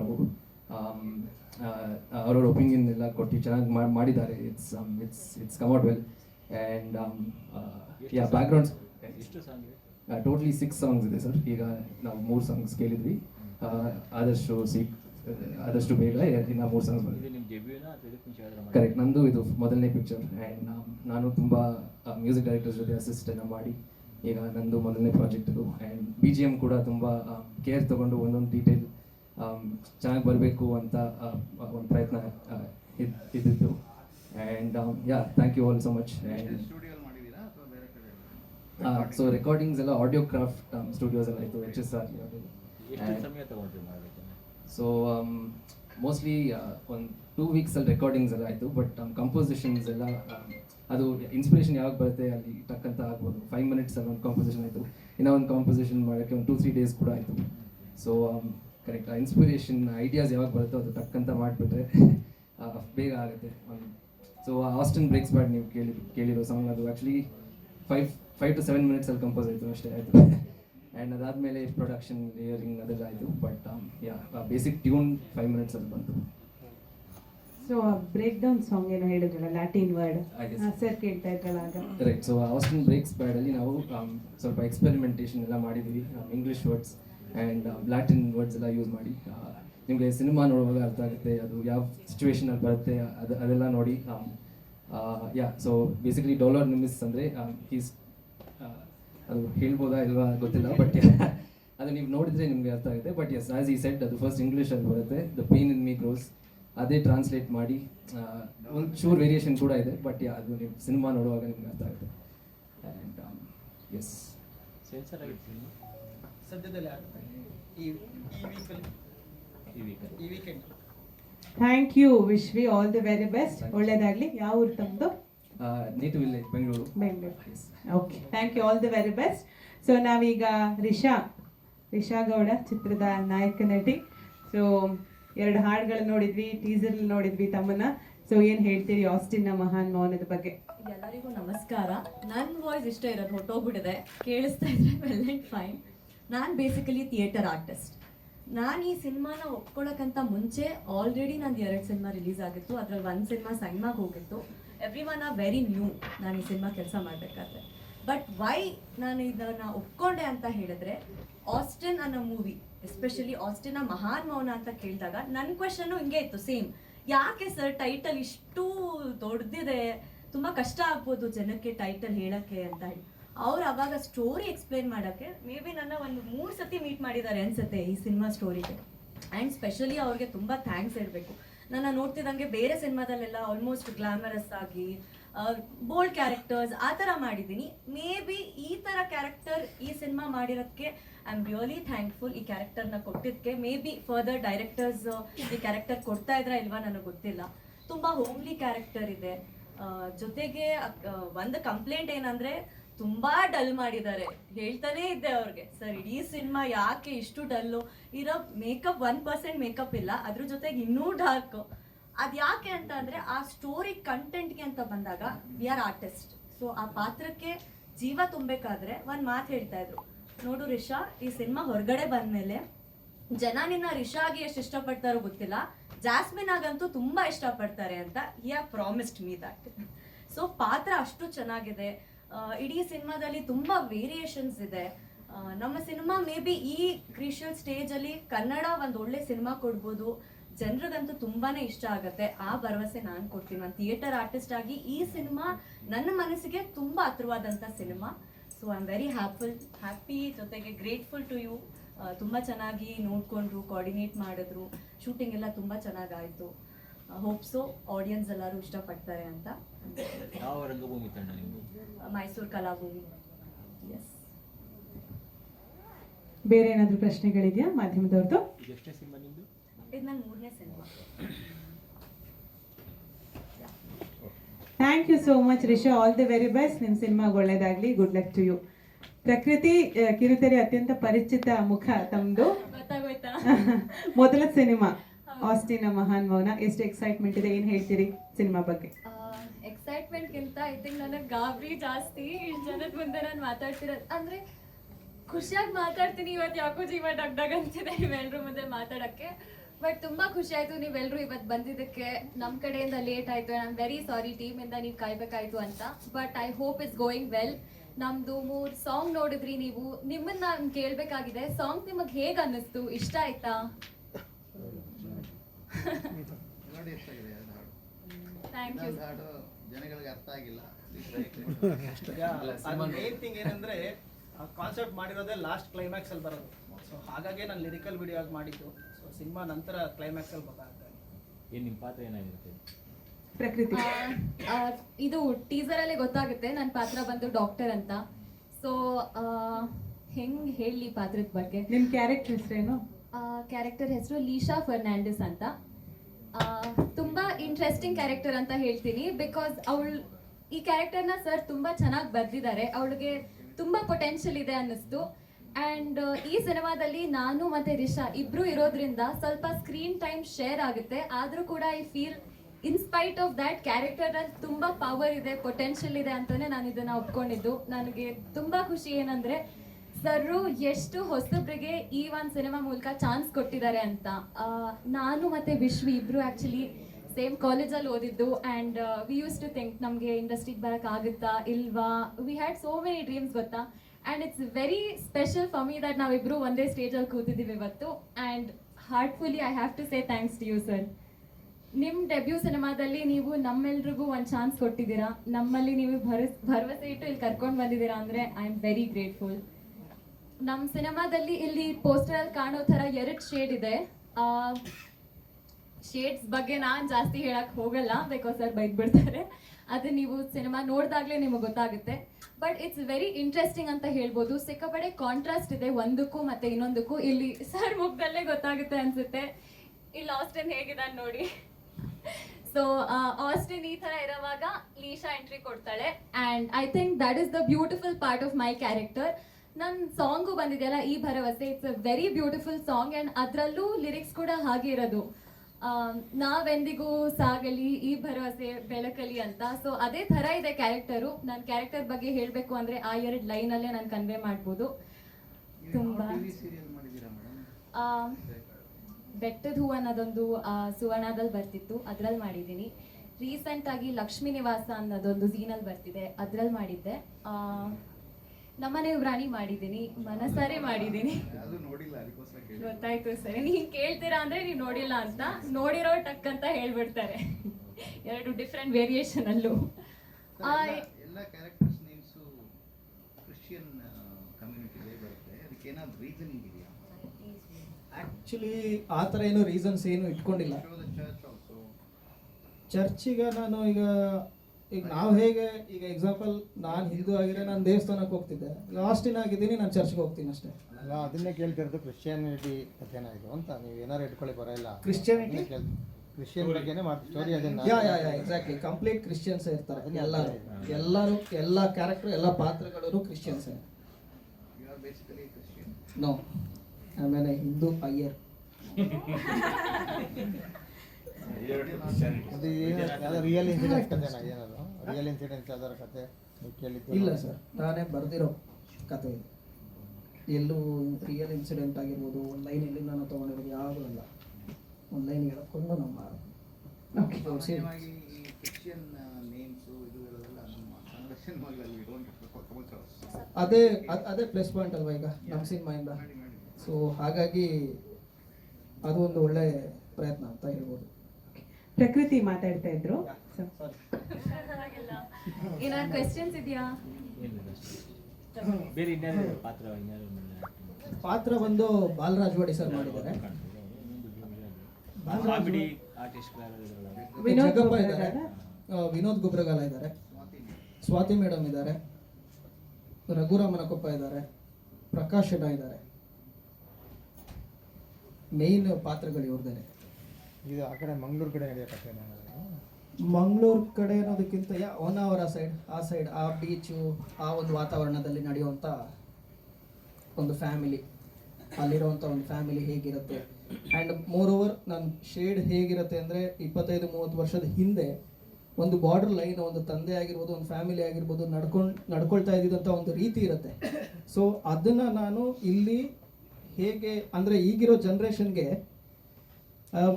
S9: ಅವ್ರವ್ರ ಒಪಿನಿಯನ್ ಎಲ್ಲ ಕೊಟ್ಟು ಚೆನ್ನಾಗಿ ಮಾಡಿದ್ದಾರೆ. It's it's it's come out well and yeah backgrounds
S4: ಎಷ್ಟು ಸಾಂಗ್
S9: ಟೋಟ್ಲಿ ಸಿಕ್ಸ್ ಸಾಂಗ್ಸ್ ಇದೆ ಸರ್ ಈಗ ನಾವು ಮೂರು ಸಾಂಗ್ಸ್ ಕೇಳಿದ್ವಿ. ಆದಷ್ಟು ಸಿಕ್ ಆದಷ್ಟು ಬೇಗ ಇನ್ನು ಮೂರು ಸಾಂಗ್ಸ್ ಬಂದಿದೆ ಕರೆಕ್ಟ್ ನಂದು ಇದು ಮೊದಲನೇ ಪಿಕ್ಚರ್ ಆ್ಯಂಡ್ ನಾನು ತುಂಬ ಮ್ಯೂಸಿಕ್ ಡೈರೆಕ್ಟರ್ ಜೊತೆ ಅಸಿಸ್ಟೆಂಟ್ ಎಲ್ಲ ಮಾಡಿ ಈಗ ನಂದು ಮೊದಲನೇ ಪ್ರಾಜೆಕ್ಟ್ ಇದು ಆ್ಯಂಡ್ ಬಿ ಜಿ ಎಂ ಕೂಡ ತುಂಬ ಕೇರ್ ತೊಗೊಂಡು ಒಂದೊಂದು ಡೀಟೇಲ್ ಚೆನ್ನಾಗಿ ಬರಬೇಕು ಅಂತ ಒಂದು ಪ್ರಯತ್ನ ಇದ್ದಿದ್ದು. And yeah thank you all so much and
S2: ಸ್ಟುಡಿಯೋಲ್ಲಿ ಮಾಡಿದ್ದೀರಾ ಅಥವಾ ಬೇರೆ ಕಡೆ
S9: ಸೊ ರೆಕಾರ್ಡಿಂಗ್ಸ್ ಎಲ್ಲ ಆಡಿಯೋ ಕ್ರಾಫ್ಟ್ ಸ್ಟುಡಿಯೋಸ್ ಎಲ್ಲ ಇತ್ತು ಎಚ್ ಎಸ್ ಆರ್
S4: ಸಮಯ
S9: ಸೊ ಮೋಸ್ಟ್ಲಿ ಒಂದು ಟೂ ವೀಕ್ಸಲ್ಲಿ ರೆಕಾರ್ಡಿಂಗ್ಸ್ ಎಲ್ಲ ಆಯಿತು ಬಟ್ ಕಂಪೋಸಿಷನ್ಸ್ ಎಲ್ಲ um, ಅದು ಇನ್ಸ್ಪಿರೇಷನ್ ಯಾವಾಗ ಬರುತ್ತೆ ಅಲ್ಲಿ ಟಕ್ಕಂತ ಆಗ್ಬೋದು. ಫೈವ್ ಮಿನಿಟ್ಸಲ್ಲಿ ಒಂದು ಕಾಂಪೋಸಿಷನ್ ಆಯಿತು. ಇನ್ನೂ ಒಂದು ಕಾಂಪೋಸಿಷನ್ ಮಾಡೋಕ್ಕೆ ಒಂದು ಟೂ ತ್ರೀ ಡೇಸ್ ಕೂಡ ಆಯಿತು. ಸೊ ಕರೆಕ್ಟ್ ಇನ್ಸ್ಪಿರೇಷನ್ ಐಡಿಯಾಸ್ ಯಾವಾಗ ಬರುತ್ತೋ ಅದು ತಕ್ಕಂತ ಅಂತ ಮಾಡಿಬಿಟ್ರೆ ಬೇಗ ಆಗುತ್ತೆ. ಸೊ ಆಸ್ಟನ್ ಬ್ರೇಕ್ಸ್ ಬ್ಯಾಡ್ ನೀವು ಕೇಳಿ ಕೇಳಿರೋ ಸಾಂಗ್ ಅದು actually five five to seven ಮಿನಿಟ್ಸಲ್ಲಿ compose ಆಯಿತು ಅಷ್ಟೇ ಆಯಿತು. ಆ್ಯಂಡ್ ಅದಾದಮೇಲೆ ಪ್ರೊಡಕ್ಷನ್ ಇಯರಿಂಗ್ ಅದೆಲ್ಲ ಆಯಿತು. But yeah basic tune five ಮಿನಿಟ್ಸಲ್ಲಿ ಬಂತು.
S8: ಸೊ ಬ್ರೇಕ್ ಡೌನ್ ಸಾಂಗ್ ಏನೋ ಹೇಳಿದ್ರಲ್ಲ ಲ್ಯಾಟಿನ್ ವರ್ಡ್. ಸರ್ ಕೇಳ್ತಾ ಇದ್ರಲ್ಲ ಆಗ
S9: ರೈಟ್ ಸೊ ಆಸ್ಟಿನ್ ಬ್ರೇಕ್ಸ್ ಬ್ಯಾಡಲ್ಲಿ ನಾವು um, ಸ್ವಲ್ಪ ಎಕ್ಸ್ಪೆರಿಮೆಂಟೇಷನ್ ಎಲ್ಲ ಮಾಡಿದ್ದೀವಿ English words and Latin words ಎಲ್ಲ ಯೂಸ್ ಮಾಡಿ. ನಿಮಗೆ ಸಿನಿಮಾ ನೋಡುವಾಗ ಅರ್ಥ ಆಗುತ್ತೆ ಅದು ಯಾವ ಸಿಚುವೇಶನಲ್ಲಿ ಬರುತ್ತೆ ಅದು ಅದೆಲ್ಲ ನೋಡಿ. ಯಾ ಸೊ ಬೇಸಿಕಲಿ ಡೌಲರ್ ನಿಮಿಸ್ ಅಂದರೆ ಈಸ್ ಅದು ಹೇಳ್ಬೋದಾ ಇಲ್ವಾ ಗೊತ್ತಿಲ್ಲ ಬಟ್ ಅದು ನೀವು ನೋಡಿದ್ರೆ ನಿಮಗೆ ಅರ್ಥ ಆಗುತ್ತೆ. ಬಟ್ ಎಸ್ ಆಸ್ ಈ ಸೆಟ್ ಅದು ಫಸ್ಟ್ ಇಂಗ್ಲೀಷಲ್ಲಿ ಬರುತ್ತೆ. The pain in me grows ಅದೇ ಟ್ರಾನ್ಸ್ಲೇಟ್ ಮಾಡಿ ಒಂದು ಚೂರ್ ವೇರಿಯೇಷನ್ ಕೂಡ ಇದೆ ಬಟ್ ಅದು ನೀವು ಸಿನಿಮಾ ನೋಡುವಾಗ ನಿಮ್ಗೆ ಅರ್ಥ ಆಗುತ್ತೆ. ಆ್ಯಂಡ್ ಎಸ್
S1: ಸದ್ಯದಲ್ಲಿ ಈ ಈ
S4: ಈ ವೀಕಲ್ಲಿ
S1: ಈ weekend
S8: thank you Vish Vishwi all the very best ಒಳ್ಳೇದಾಗ್ಲಿ. ಯಾವ ಊರು ತಮ್ಮದು
S9: native village Bengaluru.
S8: Bengaluru. Okay thank you all the very best so ನಾವೀಗ ರಿಷಾ ರಿಷಾ ಗೌಡ ಚಿತ್ರದ ನಾಯಕ ನಟಿ. ಸೊ ಎರಡು ಹಾಡುಗಳು ನೋಡಿದ್ವಿ ಟೀಸರ್ ನೋಡಿದ್ವಿ ತಮ್ಮನ್ನ. ಸೊ ಏನ್ ಹೇಳ್ತೀರಿ ಆಸ್ಟಿನ್ನ ಮಹಾನ್ ಮೌನದ ಬಗ್ಗೆ?
S7: ಎಲ್ಲರಿಗೂ ನಮಸ್ಕಾರ. ನನ್ನ ವಾಯ್ಸ್ ಇಷ್ಟ ಇರೋದು ಹೊಟ್ಟೋಗ್ಬಿಟ್ಟಿದೆ ಕೇಳಿಸ್ತಾ ಇದ್ರೆ ವೆಲ್ ಅಂಡ್ ಫೈನ್ ನಾನು ಬೇಸಿಕಲಿ ಥಿಯೇಟರ್ ಆರ್ಟಿಸ್ಟ್ ನಾನು ಈ ಸಿನಿಮಾನ ಒಪ್ಕೊಳ್ಳೋಕ್ಕಂತ ಮುಂಚೆ ಆಲ್ರೆಡಿ ನಂದು ಎರಡು ಸಿನಿಮಾ ರಿಲೀಸ್ ಆಗಿತ್ತು. ಅದ್ರಲ್ಲಿ ಒಂದು ಸಿನಿಮಾ ಸೈನ್ಮಾಗೆ ಹೋಗಿತ್ತು. Every one are very new ನಾನು ಈ ಸಿನಿಮಾ ಕೆಲಸ ಮಾಡಬೇಕಾದ್ರೆ. ಬಟ್ ವೈ ನಾನು ಇದನ್ನು ಒಪ್ಕೊಂಡೆ ಅಂತ ಹೇಳಿದ್ರೆ ಆಸ್ಟಿನ್ ಅನ್ನೋ ಮೂವಿ ಎಸ್ಪೆಷಲಿ ಆಸ್ಟಿನ ಮಹಾನ್ ಮೌನ ಅಂತ ಕೇಳಿದಾಗ ನನ್ನ ಕ್ವೆಶನ್ನು ಹಿಂಗೆ ಇತ್ತು ಸೇಮ್ ಯಾಕೆ ಸರ್ ಟೈಟಲ್ ಇಷ್ಟು ದೊಡ್ಡದಿದೆ ತುಂಬ ಕಷ್ಟ ಆಗ್ಬೋದು ಜನಕ್ಕೆ ಟೈಟಲ್ ಹೇಳಕ್ಕೆ ಅಂತ ಹೇಳಿ. ಅವ್ರು ಅವಾಗ ಸ್ಟೋರಿ ಎಕ್ಸ್ಪ್ಲೇನ್ ಮಾಡೋಕ್ಕೆ ಮೇ ಬಿ ನನ್ನ ಒಂದು ಮೂರು ಸತಿ ಮೀಟ್ ಮಾಡಿದ್ದಾರೆ ಅನ್ಸುತ್ತೆ ಈ ಸಿನಿಮಾ ಸ್ಟೋರಿಗೆ ಆ್ಯಂಡ್ ಸ್ಪೆಷಲಿ ಅವ್ರಿಗೆ ತುಂಬ ಥ್ಯಾಂಕ್ಸ್ ಹೇಳಬೇಕು. ನನ್ನ ನೋಡ್ತಿದ್ದಂಗೆ ಬೇರೆ ಸಿನಿಮಾದಲ್ಲೆಲ್ಲ ಆಲ್ಮೋಸ್ಟ್ ಗ್ಲಾಮರಸ್ ಆಗಿ ಬೋಲ್ಡ್ ಕ್ಯಾರೆಕ್ಟರ್ಸ್ ಆ ಥರ ಮಾಡಿದ್ದೀನಿ. ಮೇ ಬಿ ಈ ಥರ ಕ್ಯಾರೆಕ್ಟರ್ ಈ ಸಿನಿಮಾ ಮಾಡಿರೋದಕ್ಕೆ ಐ ಆಮ್ ರಿಯಲಿ ಥ್ಯಾಂಕ್ಫುಲ್ ಈ ಕ್ಯಾರೆಕ್ಟರ್ನ ಕೊಟ್ಟಿದ್ದಕ್ಕೆ. ಮೇ ಬಿ ಫರ್ದರ್ ಡೈರೆಕ್ಟರ್ಸ್ ಈ ಕ್ಯಾರೆಕ್ಟರ್ ಕೊಡ್ತಾ ಇದ್ರಾ ಇಲ್ವಾ ನನಗೆ ಗೊತ್ತಿಲ್ಲ. ತುಂಬ ಹೋಮ್ಲಿ ಕ್ಯಾರೆಕ್ಟರ್ ಇದೆ. ಜೊತೆಗೆ ಒಂದು ಕಂಪ್ಲೇಂಟ್ ಏನಂದ್ರೆ ತುಂಬಾ ಡಲ್ ಮಾಡಿದ್ದಾರೆ. ಹೇಳ್ತಾನೆ ಇದ್ದೆ ಅವ್ರಿಗೆ, ಸರ್, ಇಡೀ ಸಿನಿಮಾ ಯಾಕೆ ಇಷ್ಟು ಡಲ್ಲು? ಇರೋ ಮೇಕಪ್ ಒನ್ ಪರ್ಸೆಂಟ್ ಮೇಕಪ್ ಇಲ್ಲ, ಅದ್ರ ಜೊತೆಗೆ ಇನ್ನೂ ಡಾರ್ಕ್. ಅದ್ ಯಾಕೆ ಅಂತ ಅಂದ್ರೆ, ಆ ಸ್ಟೋರಿ ಕಂಟೆಂಟ್ಗೆ ಅಂತ ಬಂದಾಗ ವಿ ಆರ್ ಆರ್ಟಿಸ್ಟ್. ಸೊ, ಆ ಪಾತ್ರಕ್ಕೆ ಜೀವ ತುಂಬಬೇಕಾದ್ರೆ ಒಂದ್ ಮಾತು ಹೇಳ್ತಾ ಇದ್ರು. ನೋಡು ರಿಷಾ, ಈ ಸಿನಿಮಾ ಹೊರಗಡೆ ಬಂದ್ಮೇಲೆ ಜನ ನಿನ್ನ ರಿಷಾ ಆಗಿ ಎಷ್ಟು ಇಷ್ಟಪಡ್ತಾರೋ ಗೊತ್ತಿಲ್ಲ. ಜಾಸ್ಮಿನ್ ಆಗಂತೂ ತುಂಬಾ ಇಷ್ಟಪಡ್ತಾರೆ ಅಂತ ಈ are promised me that so, ಪಾತ್ರ ಅಷ್ಟು ಚೆನ್ನಾಗಿದೆ. ಇಡೀ ಸಿನಿಮಾದಲ್ಲಿ ತುಂಬಾ ವೇರಿಯೇಷನ್ಸ್ ಇದೆ. ನಮ್ಮ ಸಿನಿಮಾ ಮೇ ಬಿ ಈ ಕ್ರಿಷಿಯಲ್ ಸ್ಟೇಜ್ ಅಲ್ಲಿ ಕನ್ನಡ ಒಂದು ಒಳ್ಳೆ ಸಿನಿಮಾ ಕೊಡ್ಬೋದು. ಜನರಿಗಂತೂ ತುಂಬಾನೇ ಇಷ್ಟ ಆಗತ್ತೆ. ಆ ಭರವಸೆ ನಾನು ಕೊಡ್ತೀನಿ. ನಾನು ಥಿಯೇಟರ್ ಆರ್ಟಿಸ್ಟ್ ಆಗಿ ಈ ಸಿನಿಮಾ ನನ್ನ ಮನಸ್ಸಿಗೆ ತುಂಬಾ ಹತ್ರವಾದಂತ cinema. So I am very happy happy ಜೊತೆಗೆ ಗ್ರೇಟ್ಫುಲ್ ಟು ಯು ತುಂಬಾ ಚೆನ್ನಾಗಿ ನೋಡ್ಕೊಂಡ್ರು ಕೋಆರ್ಡಿನೇಟ್ ಮಾಡಿದ್ರು. ಶೂಟಿಂಗ್ ಎಲ್ಲ ತುಂಬ ಚೆನ್ನಾಗಾಯಿತು ಹೋಪ್ಸೋ ಆಡಿಯನ್ಸ್ ಎಲ್ಲರೂ ಇಷ್ಟಪಡ್ತಾರೆ ಅಂತ.
S4: ಯಾವ ರಂಗಭೂಮಿ ತಂಡ ನಿಮ್ಮದು
S7: ಮೈಸೂರು ಕಲಾಭೂಮಿ. ಎಸ್
S8: ಬೇರೆ ಏನಾದರೂ ಪ್ರಶ್ನೆಗಳಿದೆಯಾ ಮಾಧ್ಯಮದವ್ರದ್ದು?
S4: ಇದು ಎಷ್ಟನೇ ಸಿನಿಮಾ ನಿಮ್ಮದು
S7: ಇದು ನನ್ನ ಮೂರನೇ cinema.
S8: Thank you so much Risha all the very best ನಿಮ್ಮ ಸಿನಿಮಾಗೆ ಒಳ್ಳೇದಾಗಲಿ. Good luck to you Prakruthi ಕಿರುತೆರೆ ಅತ್ಯಂತ ಪರಿಚಿತ ಮುಖ ತಮ್ಮದು
S7: ಗೊತ್ತಾಗೋಯ್ತಾ?
S8: ಮೊದಲ ಸಿನಿಮಾ. ಆಸ್ಟಿನ ಮಹಾನ್ ಮೌನ. ಎಷ್ಟು ಎಕ್ಸೈಟ್ಮೆಂಟ್ ಇದೆ ಏನು ಹೇಳ್ತೀರಿ ಸಿನಿಮಾ ಬಗ್ಗೆ?
S10: ಎಕ್ಸೈಟ್ಮೆಂಟ್ಗಿಂತ ಐ ತಿಂಕ್ ನನಗೆ ಗಾಬರಿ ಜಾಸ್ತಿ. ಇಷ್ಟು ಜನದ ಮುಂದೆ ನಾನು ಮಾತಾಡ್ತಿರೋದು. ಅಂದರೆ ಖುಷಿಯಾಗಿ ಮಾತಾಡ್ತೀನಿ ಇವತ್ತು ಯಾಕೋ ಜೀವ ಡಗ್ ಡಗ್ ಅಂತಿದೆ ನೀವೆಲ್ಲರೂ ಮುಂದೆ ಮಾತಾಡೋಕ್ಕೆ. ಬಟ್ ತುಂಬ ಖುಷಿ ಆಯಿತು ನೀವೆಲ್ಲರೂ ಇವತ್ತು ಬಂದಿದ್ದಕ್ಕೆ. ನಮ್ಮ ಕಡೆಯಿಂದ ಲೇಟ್ ಆಯಿತು ಐ ಆಮ್ ವೆರಿ ಸಾರಿ ಟೀಮಿಂದ ನೀವು ಕಾಯ್ಬೇಕಾಯ್ತು ಅಂತ. But I hope is going well ನಮ್ಮದು ಮೂರು ಸಾಂಗ್ ನೋಡಿದ್ರಿ ನೀವು. ನಿಮ್ಮನ್ನ ನಾನು ಕೇಳಬೇಕಾಗಿದೆ. ಸಾಂಗ್ ನಿಮಗೆ ಹೇಗೆ ಅನ್ನಿಸ್ತು? ಇಷ್ಟ ಆಯ್ತಾ? ಥ್ಯಾಂಕ್ ಯು
S2: ಜನಗಳಿಗೆ ಅರ್ಥ ಆಗಿಲ್ಲ.
S1: ಮೇನ್ ಥಿಂಗ್ ಏನಂದ್ರೆ ಕಾನ್ಸೆಪ್ಟ್ ಮಾಡಿರೋದೇ ಲಾಸ್ಟ್ ಕ್ಲೈಮ್ಯಾಕ್ಸ್ ಅಲ್ಲಿ ಬರೋದು. ಸೊ ಹಾಗಾಗಿ ನಾನು ಲಿರಿಕಲ್ ವಿಡಿಯೋ ಆಗಿ ಮಾಡಿದ್ದು. ಸೊ ಸಿನಿಮಾ ನಂತರ ಕ್ಲೈಮ್ಯಾಕ್ಸ್ ಅಲ್ಲಿ ಬರ್ತಾ ಇದೆ
S4: ಏನು ನಿಮ್ಮ ಪಾತ್ರ ಏನಾಗಿರುತ್ತೆ?
S8: ಪ್ರಕೃತಿ.
S10: ಆ, ಇದು ಟೀಸರ್ ಅಲ್ಲೇ ಗೊತ್ತಾಗುತ್ತೆ. ನನ್ನ ಪಾತ್ರ ಬಂದು ಡಾಕ್ಟರ್ ಅಂತ. ಸೊ ಹೆಂಗ್ ಹೇಳಿ ಪಾತ್ರದ ಬಗ್ಗೆ?
S8: ನಿಮ್ ಕ್ಯಾರೆಕ್ಟರ್ ಹೆಸರೇನು
S10: ಕ್ಯಾರೆಕ್ಟರ್ ಹೆಸರು ಲೀಶಾ ಫರ್ನಾಂಡಿಸ್ ಅಂತ. ತುಂಬಾ ಇಂಟ್ರೆಸ್ಟಿಂಗ್ ಕ್ಯಾರೆಕ್ಟರ್ ಅಂತ ಹೇಳ್ತೀನಿ ಬಿಕಾಸ್ ಅವಳು, ಈ ಕ್ಯಾರೆಕ್ಟರ್ನ ಸರ್ ತುಂಬಾ ಚೆನ್ನಾಗಿ ಬರ್ದಿದ್ದಾರೆ. ಅವಳಿಗೆ ತುಂಬಾ ಪೊಟೆನ್ಷಿಯಲ್ ಇದೆ ಅನ್ನಿಸ್ತು. ಅಂಡ್ ಈ ಸಿನಿಮಾದಲ್ಲಿ ನಾನು ಮತ್ತೆ ರಿಷಾ ಇಬ್ರು ಇರೋದ್ರಿಂದ ಸ್ವಲ್ಪ ಸ್ಕ್ರೀನ್ ಟೈಮ್ ಶೇರ್ ಆಗುತ್ತೆ. ಆದ್ರೂ ಕೂಡ I feel in spite of that character ಅಲ್ಲಿ ತುಂಬಾ ಪವರ್ ಇದೆ ಪೊಟೆನ್ಷಿಯಲ್ ಇದೆ ಅಂತಾನೆ ನಾನು ಇದನ್ನ ಒಪ್ಕೊಂಡಿದ್ದು. ನನಗೆ ತುಂಬಾ ಖುಷಿ ಏನಂದ್ರೆ ಸರ್ರು ಎಷ್ಟು ಹೊಸಬ್ರಿಗೆ ಈ ಒಂದು ಸಿನಿಮಾ ಮೂಲಕ ಚಾನ್ಸ್ ಕೊಟ್ಟಿದ್ದಾರೆ ಅಂತ. ನಾನು ಮತ್ತೆ ವಿಶ್ವ ಇಬ್ರು ಆಕ್ಚುಲಿ ಸೇಮ್ ಕಾಲೇಜಲ್ಲಿ ಓದಿದ್ದು and we use to think ನಮಗೆ ಇಂಡಸ್ಟ್ರಿಗೆ ಬರೋಕ್ಕಾಗುತ್ತಾ ಇಲ್ವಾ? We had so many dreams ಗೊತ್ತಾ? And it's very special for me that ನಾವಿಬ್ರು ಒಂದೇ ಸ್ಟೇಜಲ್ಲಿ ಕೂತಿದ್ದೀವಿ ಇವತ್ತು. And heartfully I have to say thanks to you sir ನಿಮ್ಮ ಡೆಬ್ಯೂ ಸಿನಿಮಾದಲ್ಲಿ ನೀವು ನಮ್ಮೆಲ್ರಿಗೂ ಒಂದು ಚಾನ್ಸ್ ಕೊಟ್ಟಿದ್ದೀರಾ? ನಮ್ಮಲ್ಲಿ ನೀವು ಭರಸ್, ಭರವಸೆ ಇಟ್ಟು ಇಲ್ಲಿ ಕರ್ಕೊಂಡು ಬಂದಿದ್ದೀರಾ ಅಂದರೆ ಐ ಆಮ್ ವೆರಿ ಗ್ರೇಟ್ಫುಲ್ ನಮ್ಮ ಸಿನಿಮಾದಲ್ಲಿ ಇಲ್ಲಿ ಪೋಸ್ಟರ್ ಅಲ್ಲಿ ಕಾಣೋ ತರ ಎರಡು ಶೇಡ್ ಇದೆ. ಶೇಡ್ಸ್ ಬಗ್ಗೆ ನಾನು ಜಾಸ್ತಿ ಹೇಳಕ್ ಹೋಗಲ್ಲ ಬಿಕಾಸ್ ಸರ್ ಬೈದ್ಬಿಡ್ತಾರೆ. ಅದು ನೀವು ಸಿನಿಮಾ ನೋಡಿದಾಗಲೇ ನಿಮಗೆ ಗೊತ್ತಾಗುತ್ತೆ. ಬಟ್ ಇಟ್ಸ್ ವೆರಿ ಇಂಟ್ರೆಸ್ಟಿಂಗ್ ಅಂತ ಹೇಳ್ಬೋದು. ಸಿಕ್ಕಾಪಡೆ ಕಾಂಟ್ರಾಸ್ಟ್ ಇದೆ, ಒಂದಕ್ಕೂ ಮತ್ತೆ ಇನ್ನೊಂದಕ್ಕೂ. ಇಲ್ಲಿ ಸರ್ ಮುಖದಲ್ಲೇ ಗೊತ್ತಾಗುತ್ತೆ ಅನ್ಸುತ್ತೆ. ಇಲ್ಲಿ ಆಸ್ಟಿನ್ ಹೇಗಿದ್ದಾನೆ ನೋಡಿ. ಸೊ ಆಸ್ಟಿನ್ ಈ ತರ ಇರುವಾಗ ಲೀಶಾ ಎಂಟ್ರಿ ಕೊಡ್ತಾಳೆ. And I think that is the beautiful part of my character ನನ್ನ ಸಾಂಗು ಬಂದಿದೆಯಲ್ಲ ಈ ಭರವಸೆ. It's a very beautiful song and ಅದರಲ್ಲೂ ಲಿರಿಕ್ಸ್ ಕೂಡ ಹಾಗೆ ಇರೋದು. ನಾವೆಂದಿಗೂ ಸಾಗಲಿ ಈ ಭರವಸೆ ಬೆಳಕಲಿ ಅಂತ. ಸೊ ಅದೇ ತರ ಇದೆ ಕ್ಯಾರೆಕ್ಟರು ನನ್ನ ಕ್ಯಾರೆಕ್ಟರ್ ಬಗ್ಗೆ ಹೇಳಬೇಕು ಅಂದ್ರೆ ಆ ಎರಡು ಲೈನ್ ಅಲ್ಲೇ ನಾನು ಕನ್ವೆ ಮಾಡ್ಬೋದು. ತುಂಬ. ಬೆಟ್ಟದ ಹೂ ಅನ್ನೋದೊಂದು ಸುವರ್ಣದಲ್ಲಿ ಬರ್ತಿತ್ತು. ಅದ್ರಲ್ಲಿ ಮಾಡಿದ್ದೀನಿ. ರೀಸೆಂಟ್ ಆಗಿ ಲಕ್ಷ್ಮೀ ನಿವಾಸ ಅನ್ನೋದೊಂದು ಝೀನಲ್ಲಿ ಬರ್ತಿದೆ. ಅದ್ರಲ್ಲಿ ಮಾಡಿದ್ದೆ. ನಮ್ಮನೆ ರಾಣಿ ಮಾಡಿದ್ದೀನಿ ಮನಸಾರೆ ಮಾಡಿದ್ದೀನಿ. ಗೊತ್ತಾಯ್ತು ಸರಿ ನೀನ್ ಕೇಳ್ತೀರಾ ಅಂದ್ರೆ ನೀವು ನೋಡಿಲ್ಲ ಅಂತ ನೋಡಿರೋ ಟಕ್ ಅಂತ ಹೇಳ್ಬಿಡ್ತಾರೆ. ಎರಡು ಡಿಫ್ರೆಂಟ್ ವೇರಿಯೇಷನ್ ಅಲ್ಲೂ. ಆ,
S2: ಎಲ್ಲ ಕ್ಯಾರೆಕ್ಟರ್ಸ್ ನೇಮ್ಸು ಕ್ರಿಶ್ಚಿಯನ್ ಕಮ್ಯುನಿಟಿಗೆ ಬರುತ್ತೆ. ಅದಕ್ಕೆ ಏನಾದ್ರು ರೀಸನಿಂಗ್ ಇದೆಯಾ?
S1: ಆಕ್ಚುಲಿ ಆ ಥರ ಏನು ರೀಸನ್ಸ್ ಏನು ಇಟ್ಕೊಂಡಿಲ್ಲ. ಚರ್ಚಿಗ ನಾನು ಈಗ ಈಗ ನಾವು ಹೇಗೆ ಈಗ ಎಕ್ಸಾಂಪಲ್ ನಾನು ಹಿಂದೂ ಆಗಿದ್ರೆ ನಾನು ದೇವಸ್ಥಾನಕ್ಕೆ ಹೋಗ್ತಿದ್ದೆ. ಲಾಸ್ಟಿನ ಆಗಿದ್ದೀನಿ ನಾನು ಚರ್ಚ್ಗೆ ಹೋಗ್ತೀನಿ ಅಷ್ಟೇ.
S3: ಅಲ್ಲ ಅದನ್ನೇ ಕೇಳ್ತಿರೋದು ಕ್ರಿಶ್ಚಿಯಾನಿಟಿ ಅಧ್ಯಯನ ಇದು ಅಂತ. ನೀವು ಏನಾರು ಇಟ್ಕೊಳ್ಳಿ ಬರೋಲ್ಲ.
S1: ಕ್ರಿಶ್ಚಿಯಾನಿಟಿ
S3: ಕ್ರಿಶ್ಚಿಯನ್ ಬಗ್ಗೆನೇ ಸ್ಟೋರಿ ಅದನ್ನ
S1: yeah yeah yeah exactly complete Christians ಇರ್ತಾರೆ. ಎಲ್ಲರೂ. ಎಲ್ಲರೂ ಎಲ್ಲ ಕ್ಯಾರೆಕ್ಟರ್ ಎಲ್ಲ ಪಾತ್ರಗಳು ಕ್ರಿಶ್ಚಿಯನ್ಸ್ ನೋ ಆಮೇಲೆ ಹಿಂದೂ ಅಯ್ಯರ್.
S3: ಅದು ಏನು ರಿಯಲ್ ಇನ್ಸಿಡೆಂಟ್ ಕಥೆನ ಏನದು? ರಿಯಲ್ ಇನ್ಸಿಡೆಂಟ್ ಅದರ ಕತೆ ನೀವು ಕೇಳಿದ್ದು
S1: ಇಲ್ಲ ಸರ್ ನಾನೇ ಬರೆದಿರೋ ಕತೆ ಇದು. ಎಲ್ಲೂ ರಿಯಲ್ ಇನ್ಸಿಡೆಂಟ್ ಆಗಿರ್ಬೋದು ಒಂದು ಲೈನ್ ಎಲ್ಲಿ ನಾನು ತೊಗೊಂಡಿರೋದು ಯಾವುದೂ ಅಲ್ಲ. ಒಂದು ಲೈನ್ ಹೇಳ್ಕೊಂಡು ನಮ್ಮ
S2: ಸಾಮಾನ್ಯವಾಗಿ ಈ ಕ್ರಿಶ್ಚಿಯನ್ ನೇಮ್ಸು ಇದು ಇರೋದೆಲ್ಲ ನಮ್ಮ ಕನ್ನಡ ಸಿನಿಮಾಗಳಲ್ಲಿ ಡೋಂಟ್
S1: ಅದೇ ಅದ್- ಅದೇ ಪ್ಲಸ್ ಪಾಯಿಂಟ್ ಅಲ್ವಾ ಈಗ ನಮ್ಮ ಸಿನಿಮಾಯಿಂದ ಸೊ ಹಾಗಾಗಿ ಅದು ಒಂದು ಒಳ್ಳೆ ಪ್ರಯತ್ನ ಅಂತ ಹೇಳ್ಬೋದು.
S8: ಪ್ರಕೃತಿ ಮಾತಾಡ್ತಾ ಇದ್ರು. So,
S10: ಏನಾದ್ರು ಕ್ವೆಶನ್ಸ್ ಇದೆಯಾ?
S4: ಏನಿಲ್ಲ ಬೇರೆ ಇನ್ಯಾರು ಪಾತ್ರ ಇನ್ಯಾರು ಮಾಡಿದ್ದಾರೆ?
S1: ಪಾತ್ರ ಬಂದು ಬಾಲರಾಜ್ ವಾಡಿ ಸರ್ ಮಾಡಿದ್ದಾರೆ.
S4: ಕಾಮಿಡಿ
S8: ವಿನೋದ್
S1: ಜಗ್ಗಪ್ಪ
S8: ಗುಬ್ರಗಾಲ.
S1: ಇದ್ದಾರೆ. ವಿನೋದ್ ಗುಬ್ರಗಾಲ ಇದ್ದಾರೆ. ಸ್ವಾತಿ ಮೇಡಮ್ ಇದ್ದಾರೆ. ರಘುರಾಮನ ಕೊಪ್ಪ ಇದ್ದಾರೆ. ಪ್ರಕಾಶ್ ಇದ್ದಾರೆ. ಮೇನ್ ಪಾತ್ರಗಳು ಇವ್ರದ್ದೇನೆ
S3: ಇದು ಆ ಕಡೆ ಮಂಗಳೂರು ಕಡೆ ನಡೆಯೋ ಕಥೆ
S1: ಮಂಗಳೂರು ಕಡೆ ಅನ್ನೋದಕ್ಕಿಂತ ಯಾ ಹೊನ್ನಾವರ ಸೈಡ್ ಆ ಸೈಡ್ ಆ ಬೀಚು ಆ ಒಂದು ವಾತಾವರಣದಲ್ಲಿ ನಡೆಯುವಂಥ ಒಂದು ಫ್ಯಾಮಿಲಿ ಅಲ್ಲಿರುವಂಥ ಒಂದು ಫ್ಯಾಮಿಲಿ ಹೇಗಿರುತ್ತೆ? ಆ್ಯಂಡ್ ಮೋರ್ ಓವರ್ ನನ್ನ ಶೇಡ್ ಹೇಗಿರುತ್ತೆ ಅಂದರೆ ಇಪ್ಪತ್ತೈದು ಮೂವತ್ತು ವರ್ಷದ ಹಿಂದೆ ಒಂದು ಬಾರ್ಡರ್ ಲೈನ್ ಒಂದು ತಂದೆ ಆಗಿರ್ಬೋದು ಒಂದು ಫ್ಯಾಮಿಲಿ ಆಗಿರ್ಬೋದು ನಡ್ಕೊಂಡು ನಡ್ಕೊಳ್ತಾ ಇದ್ದಿದ್ದಂಥ ಒಂದು ರೀತಿ ಇರುತ್ತೆ. ಸೊ ಅದನ್ನು ನಾನು ಇಲ್ಲಿ ಹೇಗೆ ಅಂದರೆ ಈಗಿರೋ ಜನ್ರೇಷನ್ಗೆ ಆ,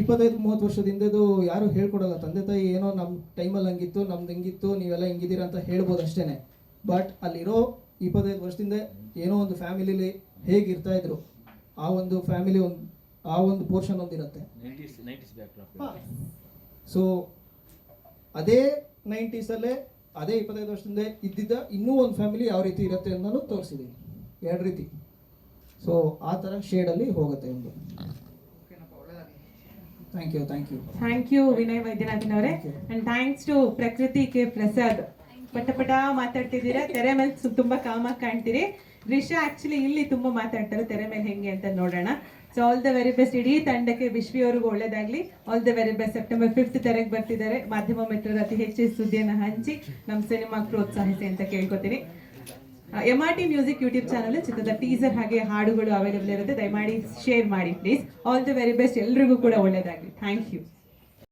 S1: ಇಪ್ಪತ್ತೈದು ಮೂವತ್ತು ವರ್ಷದ ಹಿಂದೆದು ಯಾರು ಹೇಳ್ಕೊಡಲ್ಲ. ತಂದೆ ತಾಯಿ ಏನೋ ನಮ್ಮ ಟೈಮಲ್ಲಿ ಹಂಗಿತ್ತು ನಮ್ದು ಹಿಂಗಿತ್ತು ನೀವೆಲ್ಲ ಹಿಂಗಿದ್ದೀರಾ ಅಂತ ಹೇಳ್ಬೋದು ಅಷ್ಟೇ ಬಟ್ ಅಲ್ಲಿರೋ ಇಪ್ಪತ್ತೈದು ವರ್ಷದಿಂದ ಏನೋ ಒಂದು ಫ್ಯಾಮಿಲಿಲಿ ಹೇಗಿರ್ತಾ ಇದ್ರು ಆ ಒಂದು ಫ್ಯಾಮಿಲಿ ಒಂದು ಆ ಒಂದು ಪೋರ್ಷನ್ ಒಂದಿರುತ್ತೆ. ಸೊ ಅದೇ ನೈಂಟೀಸಲ್ಲೇ ಅದೇ ಇಪ್ಪತ್ತೈದು ವರ್ಷದಿಂದ ಇದ್ದಿದ್ದ ಇನ್ನೂ ಒಂದು ಫ್ಯಾಮಿಲಿ ಯಾವ ರೀತಿ ಇರುತ್ತೆ ಅನ್ನೋದು ತೋರಿಸಿದ್ದೀನಿ ಎರಡು ರೀತಿ. ಸೊ ಆ ಥರ ಶೇಡಲ್ಲಿ ಹೋಗುತ್ತೆ ಒಂದು. Thank you thank you
S8: thank you Vinay Vaidyanathan ಅವರೇ. And thanks to Prakruthi K Prasad ಪಟ ಪಟ ಮಾತಾಡ್ತಿದ್ದೀರಾ? ತೆರೆ ಮೇಲೆ ತುಂಬಾ ಕಾಮಾಗಿ ಕಾಣ್ತೀರಿ. ರಿಷಾ ಆಕ್ಚುಲಿ ಇಲ್ಲಿ ತುಂಬಾ ಮಾತಾಡ್ತಾರೆ. ತೆರೆ ಮೇಲೆ ಹೆಂಗೆ ಅಂತ ನೋಡೋಣ. So all the very best ಇಡೀ ತಂಡಕ್ಕೆ ವಿಶ್ವಿ ಅವ್ರಿಗೂ ಒಳ್ಳೇದಾಗ್ಲಿ. All the very best September fifth ತೆರೆಗೆ ಬರ್ತಿದ್ದಾರೆ. ಮಾಧ್ಯಮ ಮಿತ್ರರು ಅತಿ ಹೆಚ್ಚು ಸುದ್ದಿಯನ್ನು ಹಂಚಿ ನಮ್ಮ ಸಿನಿಮಾ ಪ್ರೋತ್ಸಾಹಿಸಿ ಅಂತ ಕೇಳ್ಕೊತೀನಿ. M R T music YouTube channel ಚಿತ್ರದ ಟೀಸರ್ ಹಾಗೆ ಹಾಡುಗಳು ಅವೈಲೇಬಲ್ ಇರುತ್ತೆ. ದಯಮಾಡಿ ಶೇರ್ ಮಾಡಿ please all the very best ಎಲ್ರಿಗೂ ಕೂಡ ಒಳ್ಳೇದಾಗಲಿ. Thank you